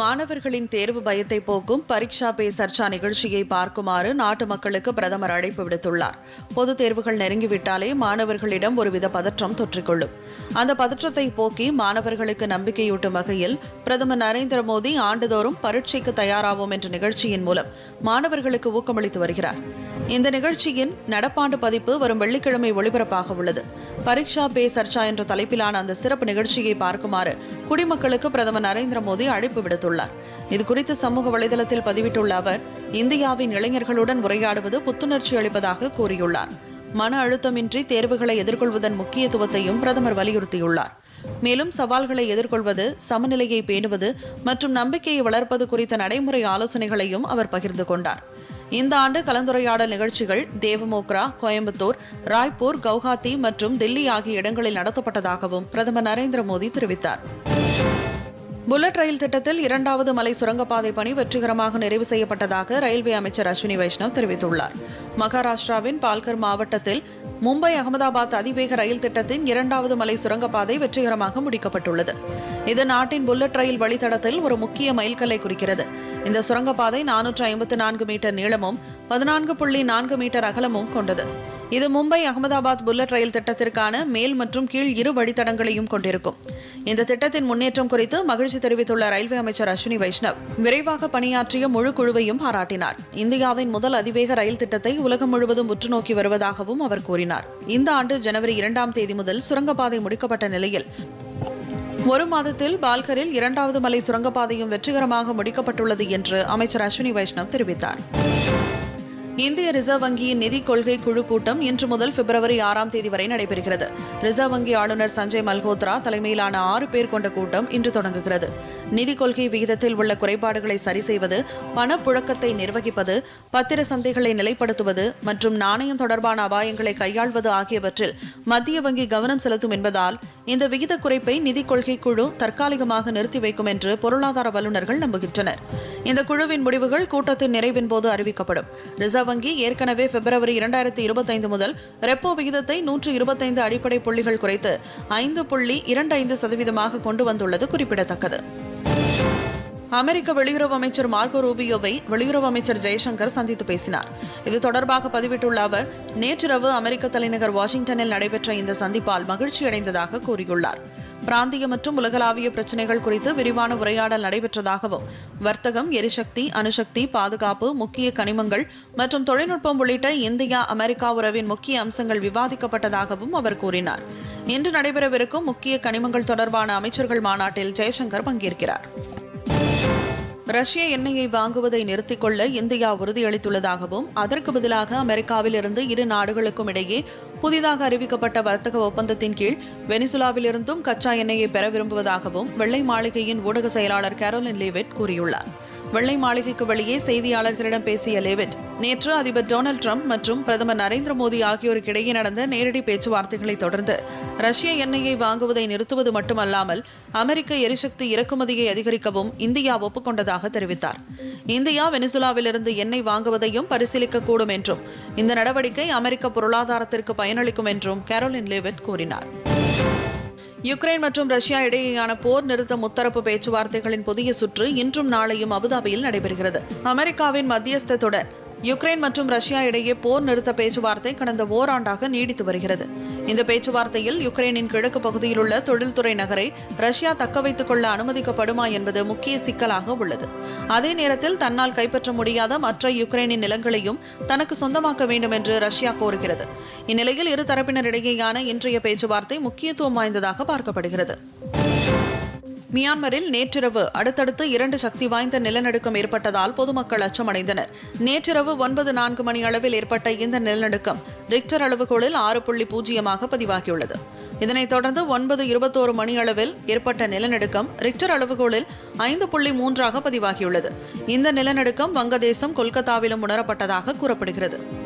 மாணவர்களின் தேர்வு பயத்தை போக்கும் பரீட்சா பே சர்ச்சா நிகழ்ச்சியை பார்க்குமாறு நாட்டு மக்களுக்கு பிரதமர் அழைப்பு விடுத்துள்ளார். பொதுத் தேர்வுகள் நெருங்கிவிட்டாலே மாணவர்களிடம் ஒருவித பதற்றம் தொற்றிக்கொள்ளும். அந்த பதற்றத்தை போக்கி மாணவர்களுக்கு நம்பிக்கையூட்டும் வகையில் பிரதமர் நரேந்திர மோடி ஆண்டுதோறும் பரீட்சைக்கு தயாராவோம் என்ற நிகழ்ச்சியின் மூலம் மாணவர்களுக்கு ஊக்கமளித்து வருகிறார். இந்த நிகழ்ச்சியின் நடப்பாண்டு பதிப்பு வரும் வெள்ளிக்கிழமை ஒளிபரப்பாக உள்ளது. பரீட்சா பே சர்ச்சா என்ற தலைப்பிலான அந்த சிறப்பு நிகழ்ச்சியை பார்க்குமாறு குடிமக்களுக்கு பிரதமர் நரேந்திர மோடி அழைப்பு விடுத்துள்ளார். இதுகுறித்து சமூக வலைதளத்தில் பதிவிட்டுள்ள அவர் இந்தியாவின் இளைஞர்களுடன் உரையாடுவது புத்துணர்ச்சி அளிப்பதாக கூறியுள்ளார். மன அழுத்தமின்றி தேர்வுகளை எதிர்கொள்வதன் முக்கியத்துவத்தையும் பிரதமர் வலியுறுத்தியுள்ளார். மேலும் சவால்களை எதிர்கொள்வது சமநிலையை பேணுவது மற்றும் நம்பிக்கையை வளர்ப்பது குறித்த நடைமுறை ஆலோசனைகளையும் அவர் பகிர்ந்து கொண்டார். இந்த ஆண்டு கலந்துரையாடல் நிகழ்ச்சிகள் தேவமோக்ரா கோயம்புத்தூர் ராய்ப்பூர் கவுஹாத்தி மற்றும் தில்லி ஆகிய இடங்களில் நடத்தப்பட்டதாகவும் பிரதமர் நரேந்திர மோடி தெரிவித்தார். புல்லட் ரயில் திட்டத்தில் இரண்டாவது மலை சுரங்கப்பாதை பணி வெற்றிகரமாக நிறைவு செய்யப்பட்டதாக ரயில்வே அமைச்சர் அஸ்வினி வைஷ்ணவ் தெரிவித்துள்ளார். மகாராஷ்டிராவின் பால்கர் மாவட்டத்தில் மும்பை அகமதாபாத் அதிவேக ரயில் திட்டத்தின் இரண்டாவது மலை சுரங்கப்பாதை வெற்றிகரமாக முடிக்கப்பட்டுள்ளது. இது நாட்டின் புல்லட் ரயில் வழித்தடத்தில் ஒரு முக்கிய மைல்கல்லை குறிக்கிறது. இந்த சுரங்கப்பாதை நானூற்று ஐம்பத்து நான்கு மீட்டர் நீளமும் பதினான்கு புள்ளி நான்கு மீட்டர் அகலமும் கொண்டது. இது மும்பை அகமதாபாத் புல்லட் ரயில் திட்டத்திற்கான மேல் மற்றும் கீழ் இரு வழித்தடங்களையும் கொண்டிருக்கும். இந்த திட்டத்தின் முன்னேற்றம் குறித்து மகிழ்ச்சி தெரிவித்துள்ள ரயில்வே அமைச்சர் அஸ்வினி வைஷ்ணவ் விரைவாக பணியாற்றிய முழு குழுவையும் பாராட்டினார். இந்தியாவின் முதல் அதிவேக ரயில் திட்டத்தை உலகம் முழுவதும் உற்றுநோக்கி வருவதாகவும் அவர் கூறினார். இந்த ஆண்டு ஜனவரி இரண்டாம் தேதி முதல் சுரங்கப்பாதை முடிக்கப்பட்ட நிலையில் ஒரு மாதத்தில் பால்கரில் இரண்டாவது மலை சுரங்கப்பாதையும் வெற்றிகரமாக முடிக்கப்பட்டுள்ளது என்று அமைச்சர் அஸ்வினி வைஷ்ணவ் தெரிவித்தார். இந்திய ரிசர்வ் வங்கியின் நிதி கொள்கை குழு கூட்டம் இன்று முதல் பிப்ரவரி ஆறாம் தேதி வரை நடைபெறுகிறது. ரிசர்வ் வங்கி ஆளுநர் சஞ்சய் மல்ஹோத்ரா தலைமையிலான ஆறு பேர் கொண்ட கூட்டம் இன்று தொடங்குகிறது. நிதி கொள்கை விகிதத்தில் உள்ள குறைபாடுகளை சரி செய்வது பணப்புழக்கத்தை நிர்வகிப்பது பத்திர சந்தைகளை நிலைப்படுத்துவது மற்றும் நாணயம் தொடர்பான அபாயங்களை கையாள்வது ஆகியவற்றில் மத்திய வங்கி கவனம் செலுத்தும் என்பதால் இந்த விகித குறைப்பை நிதி கொள்கை குழு தற்காலிகமாக நிறுத்தி வைக்கும் என்று பொருளாதார வல்லுநர்கள் நம்புகின்றனர். இந்த குழுவின் முடிவுகள் கூட்டத்தின் நிறைவின் போது அறிவிக்கப்படும். ரிசர்வ் வங்கி ஏற்கனவே பிப்ரவரி இரண்டாயிரத்தி இருபத்தைந்து முதல் ரெப்போ விகிதத்தை நூற்று இருபத்தைந்து அடிப்படை புள்ளிகள் குறைத்து ஐந்து புள்ளி இரண்டு ஐந்து சதவீதமாக கொண்டு வந்துள்ளது குறிப்பிடத்தக்கது. அமெரிக்க வெளியுறவு அமைச்சர் மார்கோ ரூபியோவை வெளியுறவு அமைச்சர் ஜெய்சங்கர் சந்தித்து பேசினார். இது தொடர்பாக பதிவிட்டுள்ள அவர் நேற்றிரவு அமெரிக்க தலைநகர் வாஷிங்டனில் நடைபெற்ற இந்த சந்திப்பால் மகிழ்ச்சியடைந்ததாக கூறியுள்ளார். பிராந்திய மற்றும் உலகளாவிய பிரச்சினைகள் குறித்து விரிவான உரையாடல் நடைபெற்றதாகவும் வர்த்தகம் எரிசக்தி அணுசக்தி பாதுகாப்பு முக்கிய கனிமங்கள் மற்றும் தொழில்நுட்பம் உள்ளிட்ட இந்தியா அமெரிக்கா உறவின் முக்கிய அம்சங்கள் விவாதிக்கப்பட்டதாகவும் அவர் கூறினார். இன்று நடைபெறவிருக்கும் முக்கிய கனிமங்கள் தொடர்பான அமைச்சர்கள் மாநாட்டில் ஜெய்சங்கர் பங்கேற்கிறார். ரஷ்ய எண்ணெயை வாங்குவதை நிறுத்திக் கொள்ள இந்தியா உறுதியளித்துள்ளதாகவும் அதற்கு பதிலாக அமெரிக்காவில் இருந்து இரு நாடுகளுக்கும் இடையே புதிதாக அறிவிக்கப்பட்ட வர்த்தக ஒப்பந்தத்தின் கீழ் வெனிசுலாவிலிருந்தும் கச்சா எண்ணெயை பெற விரும்புவதாகவும் வெள்ளை மாளிகையின் ஊடக செயலாளர் கேரோலின் லேவிட் கூறியுள்ளார். வெள்ளை மாளிகைக்கு வெளியே செய்தியாளர்களிடம் பேசிய லேவிட் நேற்று அதிபர் டொனால்டு ட்ரம்ப் மற்றும் பிரதமர் நரேந்திர மோடி ஆகியோருக்கு இடையே நடந்த நேரடி பேச்சுவார்த்தைகளை தொடர்ந்து ரஷ்ய எண்ணெயை வாங்குவதை நிறுத்துவது மட்டுமல்லாமல் அமெரிக்க எரிசக்தி இறக்குமதியை அதிகரிக்கவும் இந்தியா ஒப்புக்கொண்டதாக தெரிவித்தார். இந்தியா வெனிசுலாவிலிருந்து எண்ணெய் வாங்குவதையும் பரிசீலிக்கக்கூடும் என்றும் இந்த நடவடிக்கை அமெரிக்க பொருளாதாரத்திற்கு பயனளிக்கும் என்றும் கேரோலின் லேவிட் கூறினார். யுக்ரைன் மற்றும் ரஷ்யா இடையேயான போர் நிறுத்த முத்தரப்பு பேச்சுவார்த்தைகளின் புதிய சுற்று இன்றும் நாளையும் அபுதாபியில் நடைபெறுகிறது. அமெரிக்காவின் மத்தியஸ்தத்துடன் யுக்ரைன் மற்றும் ரஷ்யா இடையே போர் நிறுத்த பேச்சுவார்த்தை கடந்த ஓராண்டாக நீடித்து வருகிறது. இந்த பேச்சுவார்த்தையில் யுக்ரைனின் கிழக்கு பகுதியில் உள்ள தொழில்துறை நகரை ரஷ்யா தக்க வைத்துக் கொள்ள அனுமதிக்கப்படுமா என்பது முக்கிய சிக்கலாக உள்ளது. அதே நேரத்தில் தன்னால் கைப்பற்ற முடியாத மற்ற யுக்ரைனின் நிலங்களையும் தனக்கு சொந்தமாக்க வேண்டும் என்று ரஷ்யா கோருகிறது. இந்நிலையில் இரு தரப்பினரிடையேயான இன்றைய பேச்சுவார்த்தை முக்கியத்துவம் வாய்ந்ததாக பார்க்கப்படுகிறது. மியான்மரில் நேற்றிரவு அடுத்தடுத்து இரண்டு சக்தி வாய்ந்த நிலநடுக்கம் ஏற்பட்டதால் பொதுமக்கள் அச்சமடைந்தனர். நேற்றிரவு ஒன்பது நான்கு மணி அளவில் ஏற்பட்ட இந்த நிலநடுக்கம் ரிக்டர் அளவுகோலில் ஆறு புள்ளி பூஜ்ஜியமாக பதிவாகியுள்ளது. இதனைத் தொடர்ந்து ஒன்பது இருபத்தோரு மணி அளவில் ஏற்பட்ட நிலநடுக்கம் ரிக்டர் அளவுகோலில் ஐந்து புள்ளி மூன்றாக பதிவாகியுள்ளது. இந்த நிலநடுக்கம் வங்கதேசம் கொல்கத்தாவிலும் உணரப்பட்டதாக கூறப்படுகிறது.